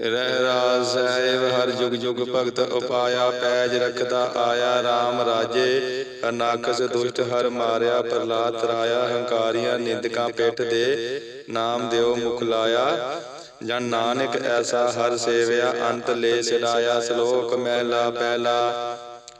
ਰਹਿ ਰਾਜ ਸਾਹਿਬ, ਹਰ ਜੁਗ ਜੁਗ ਭਗਤ ਉਪਾਇਆ, ਪੈਜ ਰਖਦਾ ਆਇਆ RAM ਰਾਜੇ। ਅਨਾਕਸ ਦੁਸ਼ਟ ਹਰ ਮਾਰਿਆ ਪ੍ਰਲਾਦ ਤਰਾਇਆ, ਹੰਕਾਰੀਆਂ ਨਿੰਦਕਾਂ ਪਿੱਠ ਦੇ ਨਾਮ ਦਿਓ ਮੁਖ ਲਾਇਆ। ਜਨ ਨਾਨਕ ਐਸਾ ਹਰ ਸੇਵਿਆ, ਅੰਤ ਲੈ ਛਡਾਇਆ, ਸ਼ਲੋਕ ਮਹਿਲਾ ਪਹਿਲਾ।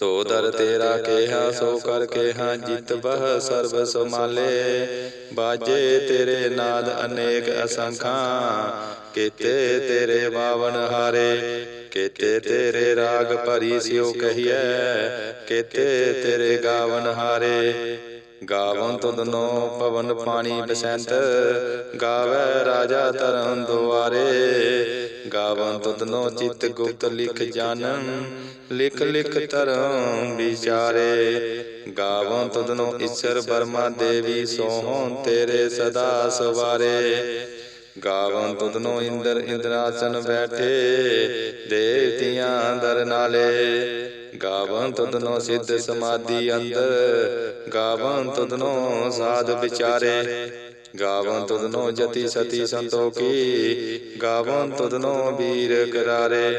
ਸੋ ਦਰ ਤੇਰਾ ਕੇਹਾ ਸੋ ਕਰ ਕੇਹਾ ਜਿਤ ਬਹ ਸਰਬ ਸਮਾਲੇ ਬਾਜੇ ਤੇਰੇ ਨਾਦ ਅਨੇਕ ਅਸੰਖਾਂ। ਕੀਤੇ ਤੇਰੇ ਬਾਵਨ ਹਾਰੇ। ਕੀਤੇ ਤੇਰੇ ਰਾਗ ਭਰੀ ਸਿਓ ਕਹੀਐ। ਕੀਤੇ ਤੇਰੇ ਗਾਵਨ ਹਾਰੇ। ਗਾਵਨ ਤੁਧਨੋ ਪਵਨ ਪਾਣੀ ਬਸੰਤ। ਗਾਵੇ ਰਾਜਾ ਧਰਮ ਦੁਆਰੇ। ਗਾਵਨ ਤੁਧਨੋ ਚਿਤ ਗੁਪਤ ਲਿਖ ਜਾਣਨ ਲਿਖ ਲਿਖ ਧਰਮ ਵਿਚਾਰੇ ਗਾਵਨ ਤੁਧਨੋ ਈਸ਼ਰ ਬਰਮਾ ਦੇਵੀ ਸੋਹਣ ਤੇਰੇ ਸਦਾ ਸਵਾਰੇ। ਗਾਵਨ ਤੁਧਨੋ ਇੰਦਰ ਇੰਦਰਾਸਨ ਬੈਠੇ, ਦੇਵਤਿਆਂ ਦਰ ਨਾਲੇ। ਗਾਵਨ ਤੁਧਨੋ ਸਿੱਧ ਸਮਾਧੀ ਅੰਦਰ ਗਾਵਨ ਤੁਧਨੋ ਸਾਧ ਵਿਚਾਰੇ। ਗਾਵਨ ਤੁਧਨੋ ਜਤੀ ਸਤੀ ਸੰਤੋਖੀ ਗਾਵਨ ਤੁਧਨੋ ਵੀਰ ਕਰਾਰੇ।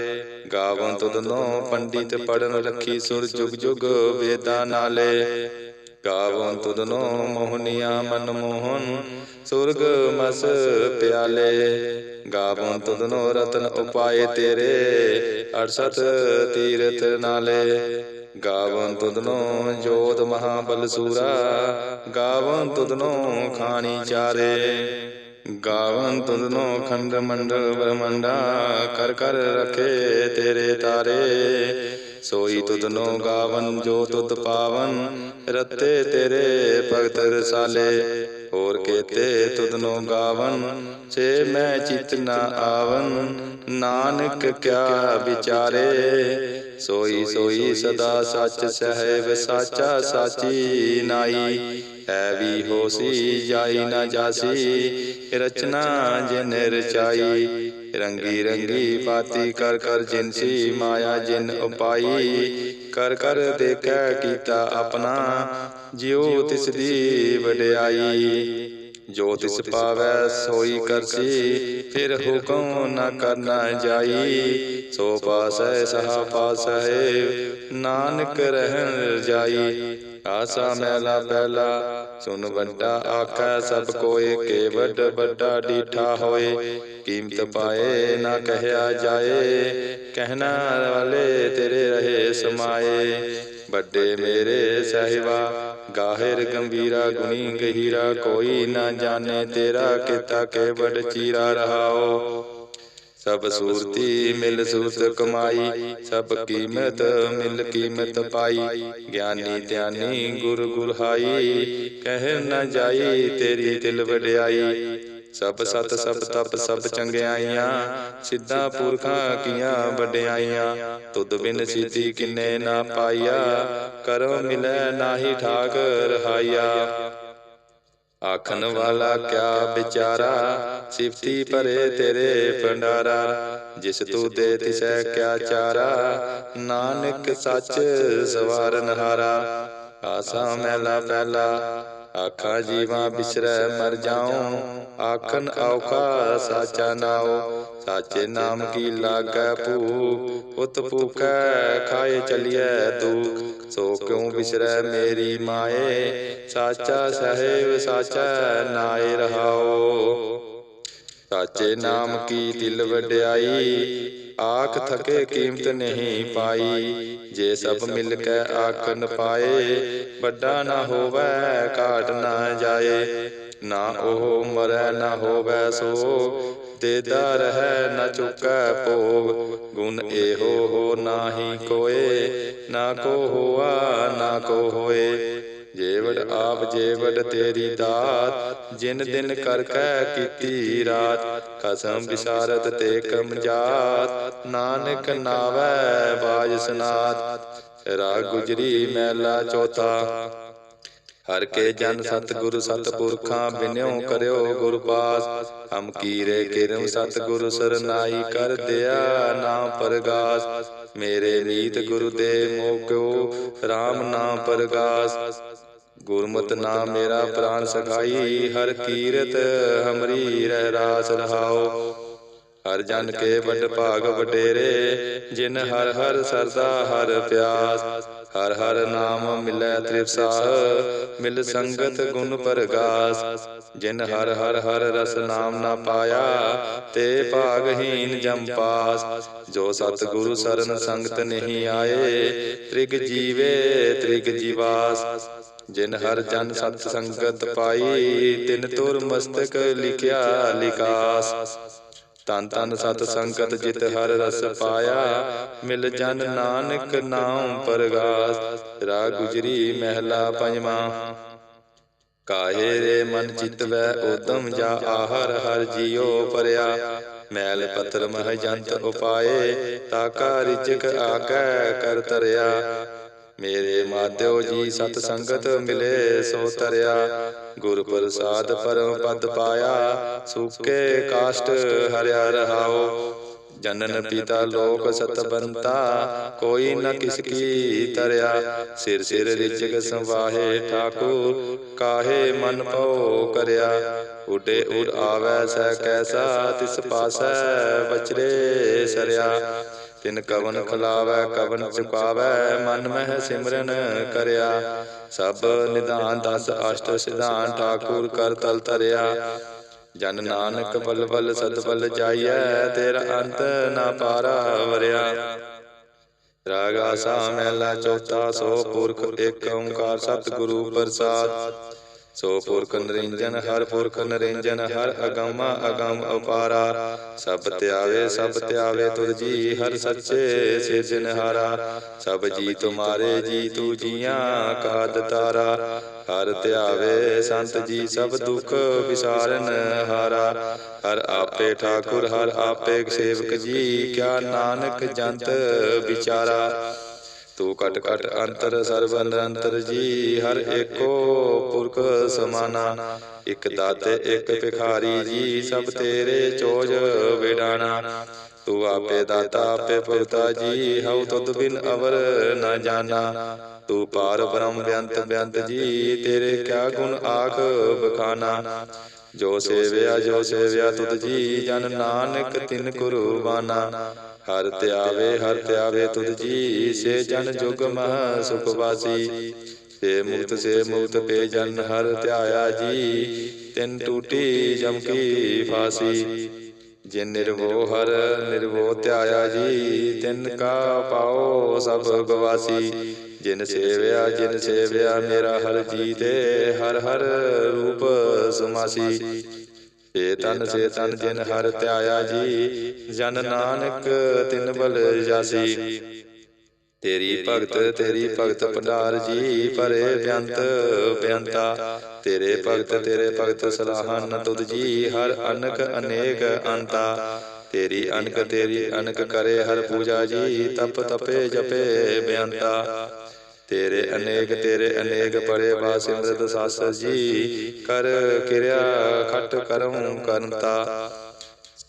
ਗਾਵਨ ਤੁਧਨੋ ਪੰਡਿਤ ਪੜਨ ਰੱਖੀ ਸੁਰ ਜੁਗ ਜੁਗ ਵੇਦਾਂ ਨਾਲੇ। ਗਾਵਨ ਤੁਧਨੋ ਮੋਹਨੀਆ ਮਨ ਮੋਹਨ ਸੁਰਗ ਮਸ ਪਿਆਲੇ। ਗਾਵਨ ਤੁਧਨੋ ਰਤਨ ਉਪਾਏ ਤੇਰੇ। 68 ਤੀਰਥ ਨਾਲੇ। ਗਾਵਨ ਤੁਧਨੋ ਜੋਤ ਮਹਾਬਲ ਸੂਰਾ, ਗਾਵਨ ਤੁਧਨੋ ਖਾਣੀ ਚਾਰੇ। ਗਾਵਨ ਤੁਧਨੋ ਖੰਡ ਮੰਡਲ ਬ੍ਰਹਮੰਡਾ, ਕਰ ਕਰ ਰਖੇ ਤੇਰੇ ਤਾਰੇ। ਸੋਈ ਤੁਧਨੋ ਗਾਵਨ ਜੋ ਤੁਧ ਪਾਵਨ, ਰਤੇ ਤੇਰੇ ਭਗਤ ਰਸਾਲੇ। ਹੋਰ ਕੇਤੇ ਤੁਧਨੋ ਗਾਵਨ ਸੇ ਮੈਂ ਚਿਤ ਨਾ ਆਵਨ। ਨਾਨਕ ਕਿਆ ਵਿਚਾਰੇ ਸੋਈ ਸੋਈ ਸਦਾ ਸੱਚ ਸਹਿਬ ਸਾਚਾ ਸਾਚੀ ਨਾਈ। ਹੈ ਵੀ ਹੋਸੀ ਜਾਈ ਨਾ ਜਾਸੀ, ਰਚਨਾ ਜਿਨ ਰਚਾਈ। ਰੰਗੀ ਰੰਗੀ ਪਾਤੀ ਕਰ ਕਰ ਜਿਨਸੀ ਮਾਇਆ ਜਿਨ ਉਪਾਈ। ਕਰ ਕਰ ਦੇਖੈ ਕੀਤਾ ਆਪਣਾ, ਜਿਉ ਤਿਸ ਦੀ ਵਡਿਆਈ। ਜੋ ਤਿਸ ਪਾਵੈ ਸੋਈ ਕਰਸੀ, ਫਿਰ ਹੁਕਮ ਨਾ ਕਰਨਾ ਜਾਈ। ਸੋ ਪਾਸੈ ਸਹਾ ਪਾਸੈ ਨਾਨਕ ਰਹਿਣ ਜਾਈ। ਆਸਾ ਮੈਲਾ ਪਹਿਲਾ ਸੁਨ ਵੱਡਾ ਆਖੈ ਸਭ ਕੋਏ ਕੇ ਵੱਡ ਵੱਡਾ ਡੀਠਾ ਹੋਏ। ਕੀਮਤ ਪਾਏ ਨਾ ਕਹਿਆ ਜਾਏ, ਕਹਿਣਾ ਵਾਲੇ ਤੇਰੇ ਰਹੇ ਸਮਾਏ। ਵੱਡੇ ਮੇਰੇ ਸਹਿਬਾ, ਗਾਹਿਰ ਗੰਭੀਰਾ, ਗੁਣੀ ਗਹੀਰਾ, ਕੋਈ ਨਾ ਜਾਣੇ ਤੇਰਾ, ਕਿਤਾ ਕੇ ਵੱਡ ਚੀਰਾ ਰਹਾਓ। ਸਭ ਸੂਰਤੀ ਮਿਲ ਸੂਰਤ ਕਮਾਈ, ਸਭ ਕੀਮਤ ਮਿਲ ਕੀਮਤ ਪਾਈ। ਗਿਆਨੀ ਧਿਆਨੀ ਗੁਰ ਗੁਰ ਕਹਿ ਨਾ ਜਾਈ ਤੇਰੀ ਦਿਲ ਵਡਿਆਈ। ਸਭ ਸਤ ਸਭ ਤਪ ਸਭ ਚੰਗਿਆਈਆਂ, ਸਿੱਧਾ ਪੁਰਖਾਂ ਕੀਆਂ ਵਡਿਆਈਆਂ। ਤੁਧ ਬਿਨ ਸੀਤੀ ਕਿਨੇ ਨਾ ਪਾਈਆ ਕਰਮ ਮਿਲੈ ਨਾਹੀ ਠਾਕ ਰਹਾਈਆ ਆਖਣ ਵਾਲਾ ਕਿਆ ਵਿਚਾਰਾ? ਸਿਫਤੀ ਭਰੇ ਤੇਰੇ ਭੰਡਾਰਾ। ਜਿਸ ਤੂੰ ਦੇ ਤਿਸੈ ਕਿਆ ਚਾਰਾ? ਨਾਨਕ ਸੱਚ ਸਵਾਰਨ ਹਾਰਾ। ਆਸਾ ਮਹਿਲਾ ਪਹਿਲਾ। ਆਖਾਂ ਜੀਵਾਂ ਬਿਸਰੈ ਮਰ ਜਾਉ ਆਖਣ ਔਖਾ ਸਾਚਾ ਨਾਉ। ਸਾਚੇ ਨਾਮ ਕੀ ਲਾਗੈ ਭੂਖ ਉਤ ਭੂਖੈ ਖਾਏ ਚਲੀਐ ਦੁਖ। ਸੋ ਕਿਉ ਬਿਸਰੈ ਮੇਰੀ ਮਾਏ? ਸਾਚਾ ਸਹਿਬ ਸਾਚਾ ਨਾਏ ਰਹਾਓ। ਸਾਚੇ ਨਾਮ ਕੀ ਦਿਲ ਵਡਿਆਈ? ਆਖ ਥਕੇ ਕੀਮਤ ਨਹੀਂ ਪਾਈ। ਜੇ ਸਭ ਮਿਲ ਕੇ ਆਖਨ ਪਾਏ, ਵੱਡਾ ਨਾ ਹੋਵੇ, ਘਾਟ ਨਾ ਜਾਏ। ਨਾ ਉਹ ਮਰੈ ਨਾ ਹੋਵੇ ਸੋ ਦੇਦਾ ਰਹਿ ਨਾ ਚੁਕੈ ਭੋਗ। ਗੁਣ ਇਹੋ ਹੋ ਨਾਹੀ ਕੋਏ, ਨਾ ਕੋ ਹੋਆ ਨਾ ਕੋ ਹੋਏ। ਜੇਵੜ ਆਪ ਜੇਵੜ ਤੇਰੀ ਦਾਤ, ਜਿਨ ਦਿਨ ਕਰ ਕੈ ਕੀਤੀ ਰਾਤ, ਕਸਮ ਵਿਸਾਰਤ ਤੇ ਕਮ ਜਾਤ, ਨਾਨਕ ਨਾਵੈ ਬਾਜ ਸਨਾਤ। ਰਾਗ ਗੁਜਰੀ ਮਹਿਲਾ ਚੌਥਾ, ਹਰ ਕੇ ਜਨ ਸਤਿਗੁਰ ਸਤਿਪੁਰਖਾਂ ਬਿਨਿਉ ਕਰਿਓ ਗੁਰ ਪਾਸ। ਹਮ ਕੀਰੇ ਕਿਰਮ ਸਤਿਗੁਰ ਸਰਨਾਈ ਕਰ ਦਿਆ ਨਾਮ ਪਰਗਾਸ। ਮੇਰੇ ਨੀਤ ਗੁਰੂ ਦੇ ਮੋਕਿਓ RAM ਨਾਮ ਪਰਗਾਸ। ਗੁਰਮਤਿ ਨਾਮ ਮੇਰਾ ਪ੍ਰਾਨ ਸਖਾਈ, ਹਰ ਕੀਰਤ ਹਮਰੀ ਰਹਿ ਰਾਸ ਰਹਾਓ ਹਰ ਜਨ ਕੇ ਵੱਡ ਭਾਗ ਵਡੇਰੇ, ਜਿਨ ਹਰ ਹਰ ਸਰਦਾ ਹਰ ਪਿਆਸ। ਹਰ ਹਰ ਨਾਮ ਮਿਲੈ ਤ੍ਰਿਪਸਾਹ, ਮਿਲ ਸੰਗਤ ਗੁਣ ਪਰਗਾਸ। ਜਿਨ ਹਰ ਹਰ ਹਰ ਰਸ ਨਾਮ ਨਾ ਪਾਇਆ, ਤੇ ਭਾਗਹੀਨ ਜਮ ਪਾਸ। ਜੋ ਸਤ ਗੁਰੂ ਸਰਨ ਸੰਗਤ ਨਹੀਂ ਆਏ, ਤ੍ਰਿਗ ਜੀਵੇ ਤ੍ਰਿਗ ਜੀਵਾਸ। ਜਿਨ ਹਰ ਜਨ ਸਤ ਸੰਗਤ ਪਾਈ ਤਿਨ ਤੁਰ ਮਸਤਕ ਲਿਖਿਆ ਲਿਕਾਸ ਤਨ ਤਨ ਸਤ ਸੰਗਤ ਜਿਤ ਹਰ ਰਸ ਪਾਇਆ ਮਿਲ ਜਨ ਨਾਨਕ ਨਾਮ ਪਰਗਾਸ ਰਾਗ ਗੁਜਰੀ ਮਹਿਲਾ ਪੰਜਵਾਂ। ਕਾਹੇ ਰੇ ਮਨ ਚਿਤ ਵੈ ਉਦਮ ਜਾ ਆਹਰ ਹਰ ਜੀਉ ਪਰਿਆ। ਮੈਲ ਪਤਰ ਮਹ ਜੰਤ ਉਪਾਏ ਤਾਕਾ ਰਿਜਕ ਆਕੈ ਕਰ ਤਰਿਆ। ਮੇਰੇ ਮਾਧਿਓ ਜੀ ਸਤ ਸੰਗਤ ਮਿਲੇ, ਸੋ ਤਰਿਆ ਗੁਰ ਪ੍ਰਸਾਦ ਪਰਮ ਪਦ ਪਾਇਆ, ਸੁਕੇ ਕਾਸ਼ਟ ਹਰਿਆ ਰਹਾਓ। ਜਨਨ ਪਿਤਾ ਲੋਕ ਸਤ ਬੰਤਾ, ਕੋਈ ਨ ਕਿਸ ਕੀ ਤਰਿਆ। ਸਿਰ ਸਿਰ ਰਿਜਕ ਸੰਵਾਹੇ ਠਾਕੁਰ, ਕਾਹੇ ਮਨ ਪਉ ਕਰਿਆ। ਉਡੇ ਉਡ ਆਵੈ ਸਹਿ ਕੈਸਾ, ਤਿਸ ਪਾਸੈ ਬਚਰੇ ਸਰਿਆ। ਤਿਨ ਕਵਨ ਖਲਾਵੈ, ਕਵਨ ਚੁਕਾਵੈ, ਮਨ ਮਹਿ ਸਿਮਰਨ ਕਰਿਆ। ਸਭ ਨਿਧਾਨ ਦਸ ਅਸ਼ਟ ਸਿਧਾਨ ਠਾਕੁਰ ਕਰ ਤਲ ਤਰਿਆ ਜਨ ਨਾਨਕ ਬਲ ਬਲ ਸਦ ਬਲ ਜਾਈਐ, ਤੇਰਾ ਅੰਤ ਨਾ ਪਾਰਾ ਵਰਿਆ। ਰਾਗ ਆਸਾ ਮਹਿਲਾ ਚੌਥਾ ਸੋ ਪੁਰਖ ਏਕ ਓੰਕਾਰ ਸਤਿਗੁਰੂ ਪ੍ਰਸਾਦ। ਸੋ ਪੁਰਖ ਨਰਿੰਜਨ ਹਰ ਪੁਰਖ ਨਰਿੰਜਨ ਹਰ ਅਗੰਮਾ ਅਗੰਮ ਅਪਾਰਾ ਸਭ ਧਿਆਵੇ ਸਭ ਧਿਆਵੇ ਤੁਧ ਜੀ ਹਰ ਸੱਚੇ ਸਿਰਜਨਹਾਰਾ ਸਭ ਜੀ ਤੁਮਾਰੇ ਜੀ ਤੂ ਜੀਆਂ ਕਾਦ ਤਾਰਾ ਹਰ ਧਿਆਵੇ ਸੰਤ ਜੀ ਸਭ ਦੁਖ ਵਿਸਾਰਨ ਹਾਰਾ। ਹਰ। ਆਪੇ ਠਾਕੁਰ ਹਰ ਆਪੇ ਸੇਵਕ ਜੀ ਕਿਆ ਨਾਨਕ ਜੰਤ ਵਿਚਾਰਾ। ਤੂੰ ਕਟ ਕਟ ਅੰਤਰ ਸਰਬ ਨਿਰੰਤਰ ਜੀ, ਹਰ ਏਕੋ ਪੁਰਖ ਸਮਾਨਾ। ਇਕ ਦਾਤੇ, ਇਕ ਭਿਖਾਰੀ ਜੀ, ਸਭ ਤੇਰੇ ਚੋਜ ਵਿਡਾਣਾ। ਤੂੰ ਆਪੇ ਦਾਤਾ, ਆਪੇ ਭਗਤਾ ਜੀ, ਹਉ ਤੁਧ ਬਿਨ ਅਵਰ ਨ ਜਾਣਾ। ਤੂੰ ਪਾਰ ਬ੍ਰਹਮ ਬਿਅੰਤ ਬਿਅੰਤ ਜੀ, ਤੇਰੇ ਕਿਆ ਗੁਣ ਆਖ ਬਖਾਨਾ। ਜੋ ਸੇਵਿਆ ਜੋ ਸੇਵਿਆ, ਤੁਧ ਜੀ ਜਨ ਨਾਨਕ, ਤਿਨ ਕੁਰਬਾਨਾ। ਹਰ ਧਿਆਵੇ ਹਰ ਧਿਆਵੇ ਤੁਧ ਜੀ, ਸੇ ਜਨ ਜੁਗ ਮਹ ਸੁਖ ਵਾਸੀ ਸੇ ਮੁਕਤ ਸੇ ਮੁਕਤ ਪੇ ਜਨ ਹਰ ਧਿਆਇਆ ਜੀ, ਤਿਨ ਟੂਟੀ ਜਮ ਕੀ ਫਾਸੀ। ਜਿਨ ਨਿਰਵੋ ਹਰ, ਨਿਰਵੋ ਧਿਆਇਆ ਜੀ, ਤਿਨ ਕਾ ਪਾਓ ਸਭ ਗਵਾਸੀ। ਜਿਨ ਸੇਵਿਆ ਜਿਨ ਸੇਵਿਆ ਮੇਰਾ ਹਰ ਜੀ ਦੇ ਹਰ ਹਰ ਰੂਪ ਸਮਾਸੀ। ਸੇ ਤਨ ਸੇ ਤਨ ਜਿਨ ਹਰ ਧਿਆਇਆ ਜੀ ਜਨ ਨਾਨਕ ਤਿਨ ਬਲ ਜਾਸੀ। ਤੇਰੀ ਭਗਤ ਤੇਰੀ ਭਗਤ ਭੰਡਾਰ ਜੀ ਪਰੇ ਬਿਅੰਤ ਬਿਅੰਤਾ। ਤੇਰੇ ਭਗਤ ਤੇਰੇ ਭਗਤ ਸਲਾਹਨ ਤੁਧ ਜੀ ਹਰ ਅਨਕ ਅਨੇਕ ਅੰਤਾ। ਤੇਰੀ ਅਨਕ ਤੇਰੀ ਅਨਕ ਕਰੇ, ਹਰ ਪੂਜਾ ਜੀ ਤਪ ਤਪੇ ਜਪੇ ਬਿਅੰਤਾ ਤੇਰੇ ਅਨੇਕ ਤੇਰੇ ਅਨੇਕ ਪਰੇ ਬਾ ਸਿਮਰਤ ਸਾਸ ਜੀ, ਕਰ ਕਿਰਿਆ ਖਟ ਕਰਮ ਕਰਨਤਾ।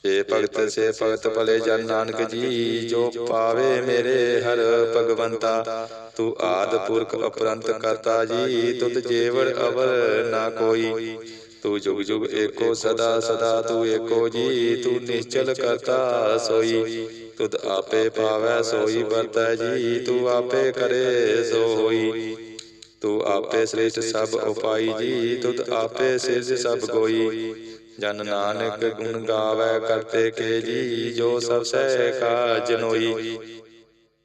ਸੇ ਭਗਤ ਸੇ ਭਗਤ ਭਲੇ ਜਨ ਨਾਨਕ ਜੀ, ਜੋ ਪਾਵੇ ਮੇਰੇ ਹਰ ਭਗਵੰਤਾ। ਤੂੰ ਆਦ ਪੁਰਖ ਅਪਰੰਤ ਕਰਤਾ ਜੀ, ਤੁਧ ਜੇਵੜ ਅਵਰ ਨਾ ਕੋਈ। ਤੂੰ ਜੁਗ ਜੁਗ ਏਕੋ ਸਦਾ ਸਦਾ ਤੂੰ ਏਕੋ ਜੀ, ਤੂੰ ਨਿਸ਼ਚਲ ਕਰਤਾ ਸੋਈ। ਤੁਧ ਆਪੇ ਪਾਵੈ ਸੋਈ, ਵਰਤੈ ਜੀ, ਤੂੰ ਆਪੇ ਕਰੇ ਸੋ ਹੋਈ ਤੂੰ ਆਪੇ ਸ੍ਰੇਸ਼ਟ ਸਭ ਉਪਾਈ ਜੀ, ਤੁਧ ਆਪੇ ਸਿਰਜ ਸਭ ਕੋਈ ਜਨ ਨਾਨਕ ਗੁਣ ਗਾਵੇ, ਕਰਤੇ ਕੇ ਜੀ, ਜੋ ਸਭ ਸਹਿ ਕਾ ਜਨੋਈ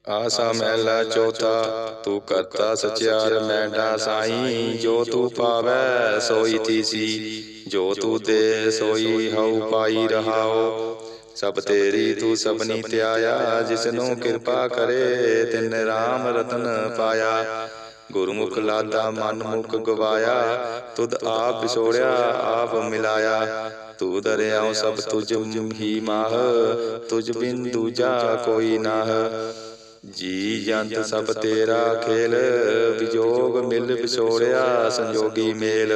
ਆਸਾ ਮਹਿਲਾ ਚੌਥਾ, ਤੂੰ ਕਰਤਾ ਸਚਿਆਰ, ਮੈਂਡਾ ਸਾਈ, ਜੋ ਤੂੰ ਪਾਵੈ, ਸੋਈ ਤੀਸੀ, ਜੋ ਤੂੰ ਦੇ, ਸੋਈ ਹਉ ਪਾਈ ਰਹਾਓ। ਸਭ ਤੇਰੀ ਤੂੰ ਸਭਨੀ ਧਿਆਇਆ ਜਿਸਨੂੰ ਕਿਰਪਾ ਕਰੇ, ਤਿਨ ਰਾਮ ਰਤਨ ਪਾਇਆ। ਗੁਰਮੁਖ ਲਾਦਾ ਮਨ ਮੁਖ ਗਵਾਇਆ, ਤੁਧ ਆਪ ਵਿਛੋੜਿਆ, ਆਪ ਮਿਲਾਇਆ। ਤੂੰ ਦਰਿਆਉ ਸਭ ਤੁਝ ਹੀ ਮਾਹ, ਤੁਝ ਬਿਨ ਦੂਜਾ ਕੋਈ ਨਾਹ। ਜੀ ਜੰਤ ਸਭ ਤੇਰਾ ਖੇਲ, ਵਿਜੋਗ ਮਿਲ ਵਿਛੋੜਿਆ, ਸੰਜੋਗੀ ਮੇਲ।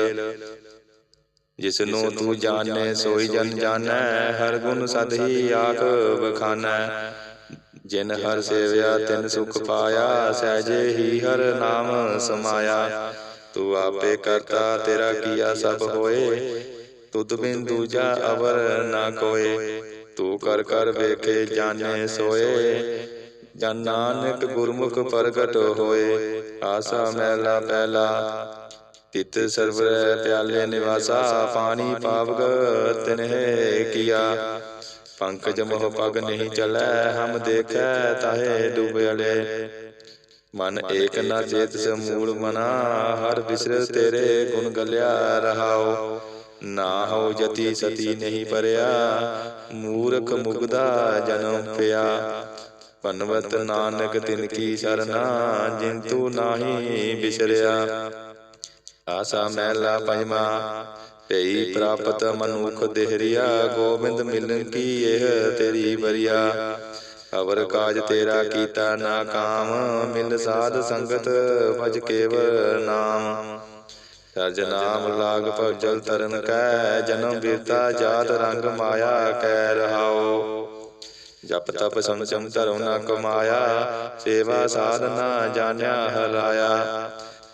ਜਿਸਨੂੰ ਤੂੰ ਜਾਣੈ, ਸੋਈ ਜਨ ਜਾਣੈ, ਹਰ ਗੁਣ ਸਦ ਹੀ ਆਖ ਬਖਾਨੈ ਜਿਨ ਹਰ ਸੇਵਿਆ, ਤਿਨ ਸੁਖ ਪਾਇਆ, ਸਹਿਜੇ ਹੀ ਹਰ ਨਾਮ ਸਮਾਇਆ। ਤੂੰ ਆਪੇ ਕਰਤਾ, ਤੇਰਾ ਕੀਆ ਸਭ ਹੋਏ। ਤੁਧ ਬਿਨ ਦੂਜਾ ਅਵਰ ਨਾ ਕੋਏ। ਤੂੰ ਕਰ ਕਰ ਵੇਖੇ, ਜਾਣੇ, ਸੋਏ। ਜਨ ਨਾਨਕ ਗੁਰਮੁਖ ਪ੍ਰਗਟ ਹੋਏ, ਆਸਾ ਮਹਿਲਾ ਪਹਿਲਾ ਤਿਤ ਸਰਵਰ ਪਿਆਲੇ ਨਿਵਾਸਾ, ਪਾਣੀ ਪਾਵਗ ਤਿਨਹਿ ਕੀਆ। ਪੰਕਜ ਮੋਹ ਪਗ ਨਹੀਂ ਚਲੈ, ਹਮ ਦੇਖੈ ਤਾਹੇ ਡੁਬਿਆਲੇ ਮਨ ਏਕ ਨਾ ਚੇਤ ਸਮੂਲ ਮਨਾ, ਹਰ ਬਿਸਰ ਤੇਰੇ ਗੁਣ ਗਲਿਆ ਰਹਾਓ। ਨਾ ਹੋ ਜਤੀ ਸਤੀ ਨਹੀਂ ਪਰਿਆ, ਮੂਰਖ ਮੁਗਦਾ ਜਨਮ ਪਿਆ। ਪਨਵਤ ਨਾਨਕ ਤਿਨ ਕੀ ਸਰਨਾ ਜਿਨ ਤੂ ਨਾਹੀ ਬਿਸਰਿਆ ਆਸਾ ਮਹਿਲਾ ਪੰਜਵਾ ਭਈ ਪ੍ਰਾਪਤ ਮਨੁਖ ਦੇਹਰੀਆ ਗੋਬਿੰਦ ਮਿਲਨ ਕੀ ਇਹ ਤੇਰੀ ਬਰੀਆ ਅਵਰ ਕਾਜ ਤੇਰਾ ਕੀਤਾ ਨਾ ਕਾਮ ਮਿਲ ਸਾਧ ਸੰਗਤ ਭਜ ਕੇਵਲ ਨਾਮ। ਸਰਜ ਨਾਮ ਲਾਗ ਭਜਲ ਤਰਨ ਕੈ ਜਨਮ ਬਿਰਤਾ ਜਾਤ ਰੰਗ ਮਾਇਆ ਕੈ ਰਹਾਓ। ਜਪ ਤਪ ਸੰਚਮ ਧਰਮ ਨਾ ਕਮਾਇਆ ਸੇਵਾ ਸਾਧਨਾ ਜਾਣਿਆ ਹਲਾਇਆ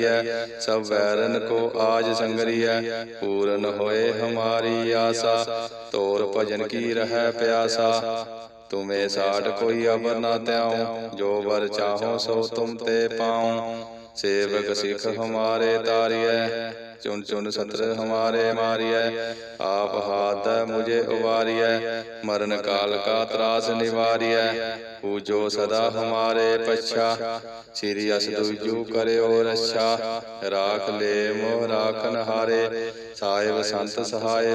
ਕਰੀਐ ਸਭ ਵੈਰਨ ਕੋ ਆਜ ਸੰਗਰੀਐ, ਪੂਰਨ ਹੋਏ ਹਮਾਰੀ ਆਸਾ, ਤੋਰ ਭਜਨ ਕੀ ਰਹਿ ਪਿਆਸਾ। ਤੁਮੇ ਸਾਠ ਕੋਈ ਅਬਰ ਨਾ ਤਿਆਉ ਜੋ ਵਰ ਚਾਹੋ ਸੋ ਤੁਮ ਤੇ ਪਾਉ ਸੇਵਕ ਸਿਖ ਹਮਾਰੇ ਤਾਰੀਐ ਚੁਨ ਚੁਨ ਸਤਰ ਹਮਾਰੇ ਮਾਰੀਐ ਆਪ ਹਾਥ ਮੁਝੇ ਉਵਾਰੀਐ ਮਰਨ ਕਾਲ ਕਾ ਤਰਾਸ ਨਿਵਾਰੀਐ ਪੂਜੋ ਸਦਾ ਹਮਾਰੇ ਪਛਾ ਸ੍ਰੀ ਅਸ ਦੁਜੂ ਕਰਿਓ ਰਛਾ ਰਾਖ ਲੈ ਮੋ ਰਾਖਨ ਹਾਰੇ ਸਾਹਿਬ ਸੰਤ ਸਹਾਇ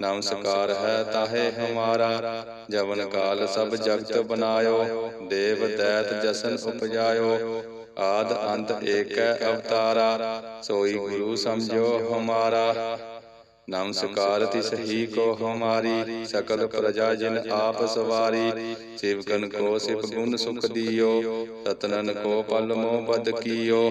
ਨਮਸਕਾਰ ਹੈ ਤਾਹੇ ਹਮਾਰਾ। ਜਵਨ ਕਾਲ ਸਭ ਜਗਤ ਬਨਾਇਓ ਦੇਵ ਦੈਤ ਜਸਨ ਉਪਜਾਇਓ। ਆਦ ਅੰਤ ਏਕੈ ਅਵਤਾਰਾ। ਸੋਈ ਗੁਰੂ ਸਮਝੋ ਹਮਾਰਾ। ਨਮਸਕਾਰ ਤਿਸ ਹੀ ਕੋ ਹਮਾਰੀ। ਸਕਲ ਪ੍ਰਜਾ ਜਿਨ ਆਪ ਸਵਾਰੀ। ਸਿਵਕਨ ਕੋ ਸਿਵ ਗੁਣ ਸੁਖ ਦਿਓ। ਸਤਨਨ ਕੋ ਪਲ ਮੋ ਬਦ ਕੀਓ।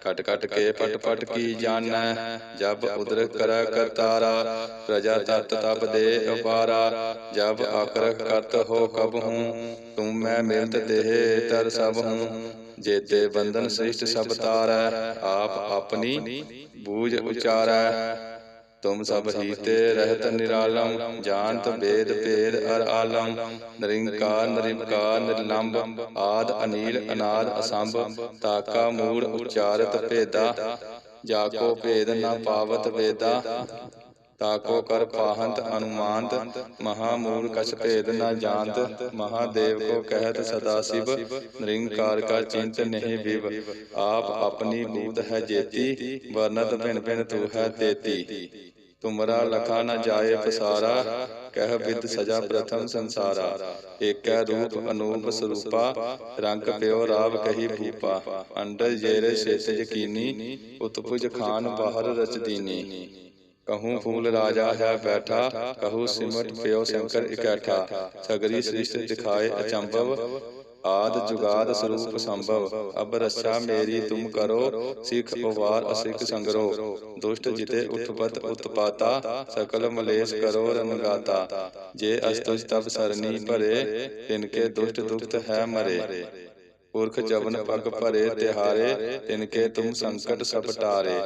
ਕਟ ਕਟ ਕੇ ਪਟ ਪਟ ਕੀ ਜਾਣੈ? ਜਬ ਉਦਰ ਕਰ ਕਰਤਾਰਾ ਪ੍ਰਜਾ ਤਤ ਤਪ ਦੇ ਅਪਾਰਾ ਜਬ ਆਕਰਖ ਕਰਤ ਹੋ ਕਬ ਹੂੰ ਤੁਮ ਮੈਂ ਮਿਲਤ ਦੇਹ ਤਰ ਸਭ ਹੂੰ। ਜੇਤੇ ਬੰਧਨ ਸ੍ਰਿਸ਼ਟ ਸਭ ਤਾਰੈ ਆਪ ਆਪਣੀ ਬੂਝ ਉਚਾਰੈ। ਤੁਮ ਸਭ ਹੀਤੇ ਰਹਿਤ ਨਿਰਾਲਮ ਜਾਣਤ ਵੇਦ ਭੇਦ ਅਰ ਆਲਮ। ਨਿਰੰਕਾਰ ਨਿਰਵਿਕਾਰ ਨਿਰਲੰਭ ਆਦ ਅਨੀਲ ਅਨਾਦ ਅਸੰਭ ਤਾਕਾ ਮੂੜ ਉਚਾਰਤ ਭੇਦਾ। ਜਾ ਕੋ ਭੇਦ ਨਾ ਪਾਵਤ ਵੇਦਾ ਤਾਕੋ ਕਰ ਪਾਹੰਤ ਅਨੁਮਾਨਤ। ਮਹਾਮੂਲ ਕਛ ਭੇਦ ਨ ਜਾਣਤ। ਮਹਾਦੇਵ ਕੋ ਕਹਿਤ ਸਦਾ ਸਿਵ। ਨਿਰੰਕਾਰ ਕਾ ਚਿੰਤ ਨਹੀਂ ਵਿਵ। ਆਪ ਆਪਣੀ ਬੂਤ ਹੈ ਜੇਤੀ। ਵਰਨਤ ਭਿਨ ਭਿਨ ਤੂ ਹੈ ਤੇਤੀ ਤੁਮਰਾ ਲਖਾ ਨ ਜਾਏ ਪਸਾਰਾ ਕਹਿ ਵਿਦ ਸਜਾ ਪ੍ਰਥਮ ਸੰਸਾਰਾ। ਏਕੈ ਰੂਪ ਅਨੂਪ ਸਰੂਪਾ ਰੰਗ ਪਿਓ ਰਾਵ ਕਹੀ ਭੂਪਾ। ਅੰਡਰ ਜੇਰੇ ਛੇਤ ਯਕੀਨੀ ਉਤਪੁਜ ਖਾਨ ਬਾਹਰ ਰਚ ਦੀਨੀ ਕਹੂੰ ਫੂਲ ਰਾਜਾ ਹੈ ਬੈਠਾ ਕਹੂੰ ਸਿਮਟ ਪਿਓ ਸ਼ੰਕਰ ਇਕੱਠਾ। ਸਗਰੀ ਸ੍ਰਿਸ਼ਟ ਦਿਖਾਏ ਅਚੰਭਵ। ਆਦ ਜੁਗਾਦ ਸਰੂਪ ਸੰਭਵ। ਅਬ ਰਸਾ ਮੇਰੀ ਤੁਮ ਕਰੋ, ਸਿੱਖ ਉਵਾਰ ਅਸਿੱਖ ਸੰਗਰੋ। ਦੁਸ਼ਟ ਜਿਤੇ ਉਤਪਤ ਉਤਪਾਤਾ, ਸਕਲ ਮਲੇਸ਼ ਕਰੋ ਰਮਗਾਤਾ ਜੇ ਅਸਤੁਜ ਤਬ ਸਰਨੀ ਭਰੇ ਤਿਨਕੇ ਦੁਸ਼ਟ ਦੁਖਤ ਹੈ ਮਰੇ। ਪੁਰਖ ਜਵਨ ਪਗ ਭਰੇ ਤਿਹਾਰੇ ਤਿਨਕੇ ਤੁਮ ਸੰਕਟ ਸਭ ਟਾਰੇ।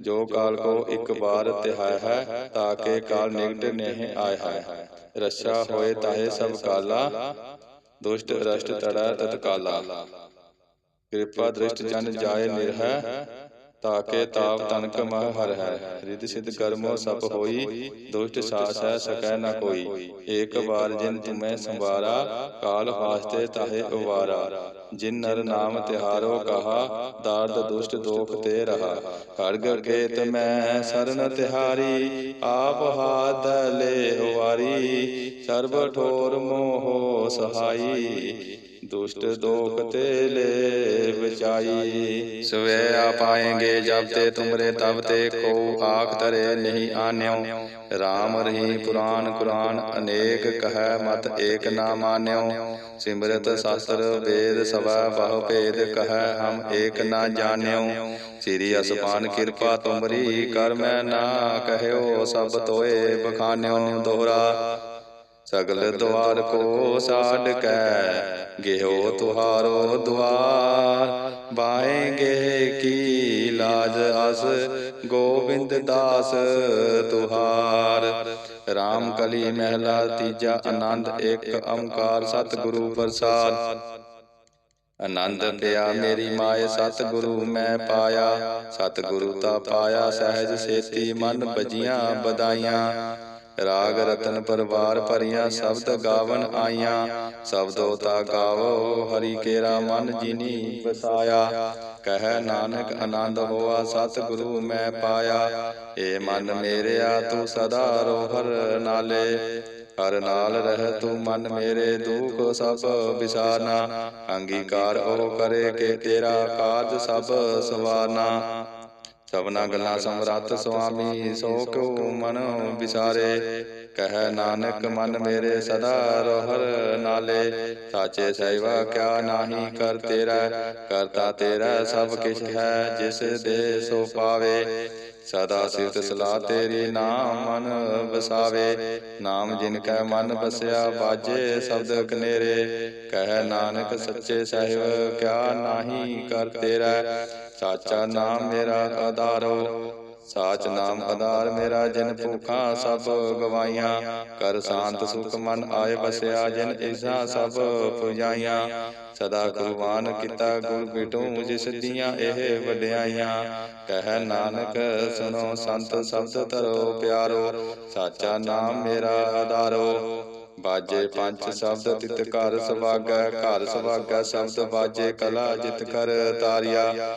ਜੋ ਕਾਲ ਕੋ ਇੱਕ ਵਾਰ ਤਿਹਾਇ ਹੈ ਤਾਕੇ ਕਾਲ ਨਿਕਟ ਨਹੀਂ ਆਇਆ ਹੈ। ਰੱਛਾ ਹੋਏ ਤਾਹੇ ਸਭ ਕਾਲਾ ਦੁਸ਼ਟ ਰਸ਼ਟ ਤੜਾ ਤਤਕਾਲਾ। ਕਿਰਪਾ ਦ੍ਰਿਸ਼ਟ ਜਨ ਜਾਏ ਨਿਰਹੈ ਤਾਕੇ ਤਾਪ ਤਨਕ ਮਹ ਹਰ ਹੈ ਰਿਦ ਸਿਧ ਕਰਮੋ ਸਭ ਹੋਈ ਦੁਸ਼ਟ ਸਾਸੈ ਸਕੈ ਨ ਕੋਈ। ਏਕ ਵਾਰ ਜਿਨ ਤੁਮੈ ਸੰਵਾਰਾ ਕਾਲ ਵਾਸਤੇ ਤਾਹੇ ਉਵਾਰਾ। ਜਿਨ ਨਰ ਨਾਮ ਤਿਹਾਰੋ ਕਹਾ ਦਾਰਦ ਦੁਸ਼ਟ ਦੋਖ ਤੇ ਰਹਾ। ਖੜਗ ਕੇਤ ਮੈਂ ਸਰਨ ਤਿਹਾਰੀ ਆਪ ਹਾਥ ਲੈ ਵਾਰੀ ਸਰਬ ਠੋਰ ਮੋਹ ਸਹਾਈ। ਦੁਸ਼ਟ ਦੋਖ ਤੇ ਲੈ ਬਚਾਈ। ਸਵੇ ਆ ਪਾਏਂਗੇ ਜਬ ਤੇ ਤੁਮਰੇ ਤਬ ਤੇ ਕੋ ਆਖ ਤਰੇ ਨਹੀਂ ਆਨਿਓ। RAM ਰਹੀ ਪੁਰਾਨ ਕੁਰਾਨ ਅਨੇਕ ਕਹੈ ਮਤ ਏਕ ਨਾ ਮਾਨਿਓ। ਸਿਮਰਤ ਸ਼ਾਸਤਰ ਵੇਦ ਸਭਾ ਬਹੁ ਭੇਦ ਕਹੈ ਹਮ ਏਕ ਨਾ ਜਾਣਿਓ। ਸ੍ਰੀ ਅਸਪਾਨ ਕਿਰਪਾ ਤੁਮਰੀ ਕਰ ਮੈਂ ਨਾ ਕਹਿਓ ਸਭ ਤੋਏ ਬਖਾਨਿਓ ਦੋਹਰਾ। ਸਗਲ ਦੁਆਰ ਕੋ ਸਾਡ ਕੈ। ਗਿਓ ਤੁਹਾਰੋ ਦੁਆਰ ਬਾਏਂਗੇ ਕੀ ਲਾਜ ਅਸ। ਗੋਬਿੰਦ ਦਾਸ ਤੁਹਾਰ। RAM ਕਲੀ ਮਹਿਲਾ ਤੀਜਾ ਆਨੰਦ ਇੱਕ ਓੰਕਾਰ ਸਤਿਗੁਰੂ ਪ੍ਰਸਾਦ। ਆਨੰਦ ਪਿਆ ਮੇਰੀ ਮਾਏ ਸਤਿਗੁਰੂ ਮੈਂ ਪਾਇਆ। ਸਤਿਗੁਰੂ ਤਾ ਪਾਇਆ ਸਹਿਜ ਸੇਤੀ ਮਨ ਬਜੀਆਂ ਬਦਾਈਆਂ। ਰਾਗ ਰਤਨ ਪਰਵਾਰ ਭਰੀਆਂ ਸ਼ਬਦ ਗਾਵਨ ਆਈਆਂ। ਸ਼ਬਦੋ ਤਾ ਗਾਵੋ, ਹਰੀ ਕੇਰਾ ਮਨ ਜਿਨੀ ਵਸਾਇਆ। ਕਹਿ ਨਾਨਕ ਆਨੰਦ ਹੋਆ, ਸਤਿਗੁਰੂ ਮੈਂ ਪਾਇਆ। ਏ ਮਨ ਮੇਰਿਆ, ਤੂੰ ਸਦਾ ਰੋਹਰ ਨਾਲੇ। ਹਰ ਨਾਲ ਰਹਿ ਤੂੰ ਮਨ ਮੇਰੇ, ਦੁਖ ਸਭ ਵਿਸਾਰਨਾ। ਅੰਗੀਕਾਰ ਉਹ ਕਰੇ ਕਿ ਤੇਰਾ ਕਾਰਜ ਸਭ ਸਵਾਰਨਾ। ਸਭਨਾ ਗੱਲਾਂ ਸਮਰੱਥ ਸੁਆਮੀ ਸੋ ਕਿਉ ਮਨ ਵਿਸਾਰੇ ਕਹਿ ਨਾਨਕ ਮਨ ਮੇਰੇ ਸਦਾ ਰੋਹਰ ਨਾਲੇ। ਸਾਚੇ ਸੇਵਾ ਕਿਆ ਨਾਹੀ ਕਰ ਤੇਰਾ। ਕਰਤਾ ਤੇਰਾ ਸਭ ਕਿਛ ਹੈ ਜਿਸ ਦੇ ਸੋ ਪਾਵੇ। ਸਦਾ ਸਿਫਤ ਸਲਾਹ ਤੇਰੀ ਨਾਮ ਮਨ ਵਸਾਵੇ। ਨਾਮ ਜਿਨ ਕੈ ਮਨ ਵਸਿਆ ਬਾਜੇ ਸ਼ਬਦ ਕਨੇਰੇ। ਕਹਿ ਨਾਨਕ ਸੱਚੇ ਸਾਹਿਬ ਕਿਆ ਨਾਹੀ ਕਰ ਤੇਰਾ। ਸਾਚਾ ਨਾਮ ਮੇਰਾ ਆਧਾਰੋ, ਸਾਚ ਨਾਮ ਆਧਾਰ ਮੇਰਾ ਜਿਨ ਭੁਖਾਂ ਸਭ ਗਵਾਈਆਂ, ਕਰ ਸ਼ਾਂਤ ਸੁਖ ਮਨ ਆਏ ਬਸਿਆ ਜਿਨ ਇਸਾ ਸਭ ਪੁਜਾਈਆਂ, ਸਦਾ ਕੁਰਬਾਨ ਕੀਤਾ ਗੁਰ ਬਿਟੂ ਜਿਸ ਦੀਆਂ ਇਹ ਵਡਿਆਈਆਂ, ਕਹਿ ਨਾਨਕ ਸੁਨੋ ਸੰਤ ਸ਼ਬਦ ਧਰੋ ਪਿਆਰੋ, ਸਾਚਾ ਨਾਮ ਮੇਰਾ ਆਧਾਰੋ, ਬਾਜੇ ਪੰਜ ਸ਼ਬਦ ਤਿਤ ਘਰ ਸੁਭਾਗੈ ਘਰ ਸੁਭਾਗੈ ਸ਼ਬਦ ਬਾਜੇ ਕਲਾ ਜਿਤ ਕਰ ਤਾਰਿਆ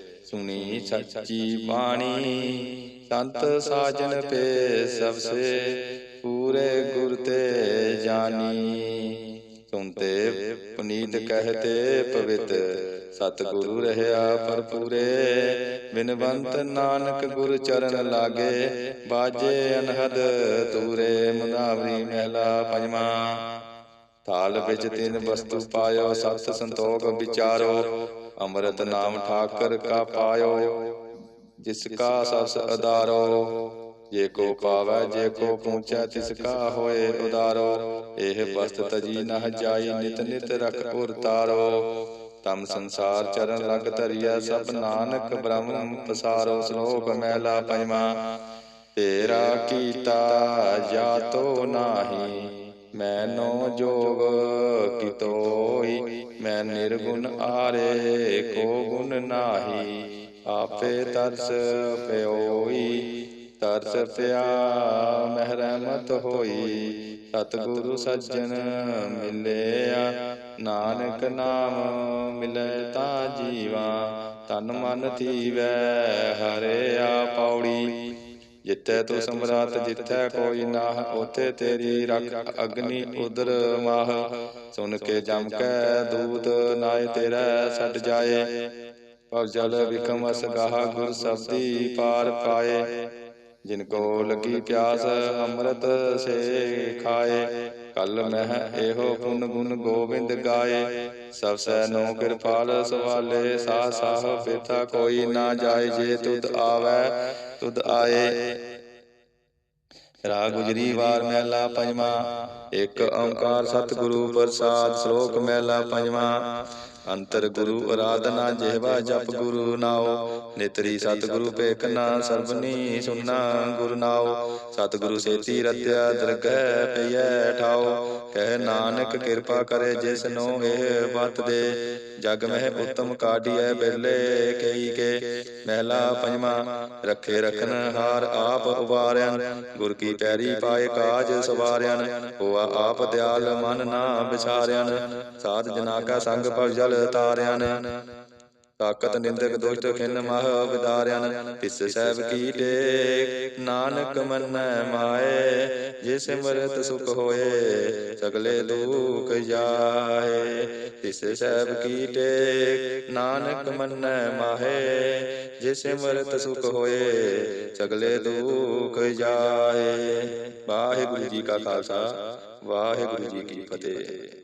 ਸੁਣੀ ਸੱਚੀ ਬਾਣੀ। ਸੰਤ ਸਾਜਨ ਪੇ ਸਭ ਸੇ ਪੂਰੇ ਗੁਰ ਤੇ ਜਾਨੀ। ਸੁਨਤੇ ਪੁਨੀਤ ਕਹਤੇ ਪਵਿੱਤ। ਸਤਿਗੁਰੂ ਰਹਿਆ ਭਰਪੂਰੇ। ਬਿਨਵੰਤ ਨਾਨਕ ਗੁਰ ਚਰਨ ਲਾਗੇ। ਬਾਜੇ ਅਨਹਦ ਤੂਰੇ ਮੁਨਾਵਰੀ ਮਹਿਲਾ ਪੰਜਵਾ। ਥਾਲ ਵਿੱਚ ਤਿੰਨ ਵਸਤੂ ਪਾਇਓ ਸਤ ਸੰਤੋਖ ਵਿਚਾਰੋ। ਅੰਮ੍ਰਿਤ ਨਾਮ ਠਾਕਰ ਕਾ ਪਾਇਓ ਜਿਸ ਕਾ ਸਸ ਅਦਾਰੋ ਜੇ ਕੋ ਪਾਵੈ ਜੇ ਕੋ ਪੂੰਚੈ ਤਿਸ ਕਾ ਹੋਏ ਉਦਾਰੋ। ਇਹ ਬਸਤ ਤਜੀ ਨਹ ਜਾਈ ਨਿਤ ਨਿਤ ਰਖ ਉਰ ਤਾਰੋ ਤਮ ਸੰਸਾਰ ਚਰਨ ਲਗ ਧਰਿਆ ਸਭ ਨਾਨਕ ਬ੍ਰਹਮ ਪਸਾਰੋ ਸ਼ਲੋਕ ਮਹਿਲਾ ਪੰਜਵਾ ਤੇਰਾ ਕੀਤਾ ਜਾਤੋ ਨਾਹੀ। ਮੈਨੋ ਜੋਗ ਕਿਤੋਈ ਮੈਂ ਨਿਰਗੁਣ ਆਰੇ ਕੋ ਗੁਣ ਨਾਹੀ। ਆਪੇ ਤਰਸ ਪਿਓਈ, ਤਰਸ ਪਿਆ ਮਹਿਰਮਤ ਹੋਈ। ਸਤਿਗੁਰੂ ਸੱਜਣ ਮਿਲਿਆ, ਨਾਨਕ ਨਾਮ ਮਿਲੇ ਤਾਂ ਜੀਵਾ। ਤਨ ਮਨ ਥੀਵੈ, ਹਰਿਆ ਪੌੜੀ। ਜਿੱਥੇ ਤੂੰ ਸਮਰਾਤ ਜਿੱਥੇ ਕੋਈ ਨਾਹ, ਉਥੇ ਤੇਰੀ ਰੱਖ ਅਗਨੀ ਉਦਰ ਮਾਹ। ਸੁਣ ਕੇ ਜਮ ਕੈ ਦੂਤ, ਨਾਏ ਤੇਰਾ ਛੱਡ ਜਾਏ। ਭਵ ਜਲ ਵਿਕਮ ਅਸ ਗੁਰ ਸਬਦੀ ਪਾਰ ਪਾਏ। ਜਿਨ ਕੋ ਲਗੀ ਪਿਆਸ, ਅੰਮ੍ਰਿਤ ਸੇ ਖਾਏ ਕਲ ਮਹਿ ਇਹੋ ਪੁਨ ਗੁਣ ਗੋਬਿੰਦ ਗਾਏ। ਸਭ ਸੈ ਨੋ ਕਿਰਪਾਲ, ਸਵਾਲੇ ਸਾ ਸਾਹ ਬਿਰਥਾ ਕੋਈ ਨਾ ਜਾਏ, ਜੇ ਤੁਧ ਆਵੈ। ਤੁਧ ਆਏ। ਰਾ ਗੁਜਰੀ ਵਾਰ ਮਹਿਲਾ ਪੰਜਵਾ ਇੱਕ ਓੰਕਾਰ ਸਤਿਗੁਰੂ ਪ੍ਰਸਾਦ ਸ਼ਲੋਕ ਮਹਿਲਾ ਪੰਜਵਾ। ਅੰਤਰ ਗੁਰੂ ਅਰਾਧਨਾ ਜਿਹਵਾ ਜਪ ਗੁਰੂ ਨਾਉ। ਨਿਤਰੀ ਸਤਿਗੁਰੂ ਪੇਖਨਾ ਸਰਬਨੀ ਸੁਨਾ ਗੁਰ ਨਾਉ। ਸਤਿਗੁਰੂ ਸੇਤੀ ਰਤਿਆ ਦਰਗਹਿ ਪਈਐ ਠਾਉ। ਕਹਿ ਨਾਨਕ ਕਿਰਪਾ ਕਰੇ ਜਿਸ ਨੂੰ ਇਹ ਬਤ ਦੇ। ਜਗ ਮਹਿ ਉਤਮ ਕਾਢੀਐ ਬਿਰਲੇ ਕਈ ਕੇ। ਮਹਿਲਾ ਪੰਜਵਾ, ਰੱਖੇ ਰਖਨ ਹਾਰ ਆਪ ਉਵਾਰਿਆ ਗੁਰ ਕੀ ਪੈਰੀ ਪਾਏ ਕਾਜ ਸਵਾਰਿਆ ਹੋਆ ਆਪ ਦਿਆਲ ਮਨ ਨਾ ਵਿਚਾਰਿਆ ਸਾਧ ਜਨਾ ਕਾ ਸੰਗ ਭਵ ਜਲ ਤਾਰਿਆ ਤਾਕਤ ਨਿੰਦਕ ਦੁਸ਼ਟ ਖਿਨ ਮਹ ਵਿਦਾਰਿਆਨ ਤਿਸ ਸਹਿਬ ਕੀ ਟੇਕ, ਨਾਨਕ ਮੰਨੈ ਮਾਏ ਜੇ ਸਿਮਰਤ ਸੁਖ ਹੋਏ, ਸਗਲੇ ਦੁਖ ਜਾਏ। ਤਿਸ ਸਹਿਬ ਕੀ ਟੇਕ, ਨਾਨਕ ਮੰਨੈ ਮਾਏ ਜੇ ਸਿਮਰਤ ਸੁਖ ਹੋਏ, ਸਗਲੇ ਦੁਖ ਜਾਏ। ਵਾਹਿਗੁਰੂ ਜੀ ਕਾ ਖਾਲਸਾ, ਵਾਹਿਗੁਰੂ ਜੀ ਕੀ ਫਤਿਹ।